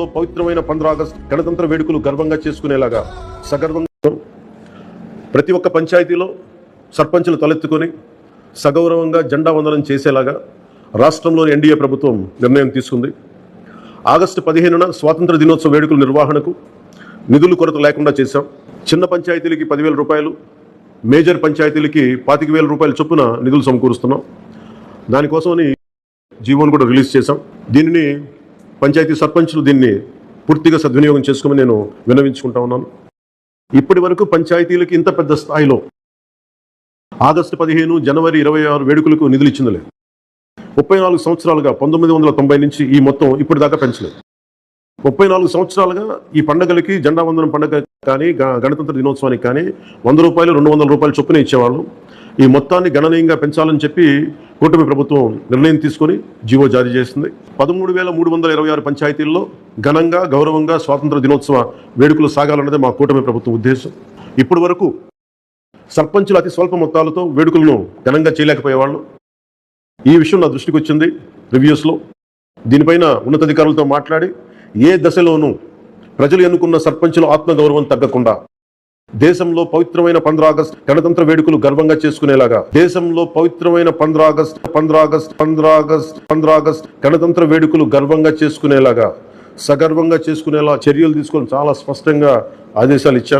లో పవిత్రమైన పంద్ర ఆగస్టు గణతంత్ర వేడుకలు గర్వంగా చేసుకునేలాగా సగర్వంగా ప్రతి ఒక్క పంచాయతీలో సర్పంచులు తలెత్తుకొని సగౌరవంగా జెండా వందనం చేసేలాగా రాష్ట్రంలోని ఎన్డీఏ ప్రభుత్వం నిర్ణయం తీసుకుంది. ఆగస్టు పదిహేనున స్వాతంత్ర దినోత్సవ వేడుకల నిర్వహణకు నిధులు కొరత లేకుండా చేశాం. చిన్న పంచాయతీలకి పదివేల రూపాయలు మేజర్ పంచాయతీలకి పాతిక వేల రూపాయల చొప్పున నిధులు సమకూరుస్తున్నాం. దానికోసమని జీవోను కూడా రిలీజ్ చేశాం. దీనిని పంచాయతీ సర్పంచులు దీన్ని పూర్తిగా సద్వినియోగం చేసుకోమని నేను విన్నవించుకుంటా ఉన్నాను. ఇప్పటి వరకు పంచాయతీలకు ఇంత పెద్ద స్థాయిలో ఆగస్టు పదిహేను జనవరి ఇరవై ఆరు వేడుకలకు నిధులు ఇచ్చిందలే ముప్పై నాలుగు సంవత్సరాలుగా పంతొమ్మిది వందల తొంభై నుంచి ఈ మొత్తం ఇప్పటిదాకా పెంచలేదు. ముప్పై నాలుగు సంవత్సరాలుగా ఈ పండగలకి జెండా వందనం పండుగ కానీ గణతంత్ర దినోత్సవానికి కానీ వంద రూపాయలు రెండు వందల రూపాయలు చొప్పున ఇచ్చేవాళ్ళు. ఈ మొత్తాన్ని గణనీయంగా పెంచాలని చెప్పి కూటమి ప్రభుత్వం నిర్ణయం తీసుకొని జీవో జారీ చేసింది. పదమూడు వేల మూడు వందల ఇరవై ఆరు పంచాయతీల్లో ఘనంగా గౌరవంగా స్వాతంత్ర దినోత్సవ వేడుకలు సాగాలన్నదే మా కూటమి ప్రభుత్వం ఉద్దేశం. ఇప్పటి వరకు సర్పంచులు అతి స్వల్ప మొత్తాలతో వేడుకలను ఘనంగా చేయలేకపోయేవాళ్ళు. ఈ విషయం నా దృష్టికి వచ్చింది రివ్యూస్లో. దీనిపైన ఉన్నతాధికారులతో మాట్లాడి ఏ దశలోనూ ప్రజలు ఎన్నుకున్న సర్పంచుల ఆత్మగౌరవం తగ్గకుండా దేశంలో పవిత్రమైన పంద్ర ఆగస్ట్ గణతంత్ర వేడుకలు గర్వంగా చేసుకునేలాగా దేశంలో పవిత్రమైన పంద్ర ఆగస్ట్ పంద్ర ఆగస్ట్ పంద్ర ఆగస్ట్ పంద్ర ఆగస్ట్ గణతంత్ర వేడుకలు గర్వంగా చేసుకునేలాగా సగర్వంగా చేసుకునేలా చర్యలు తీసుకొని చాలా స్పష్టంగా ఆదేశాలు ఇచ్చారు.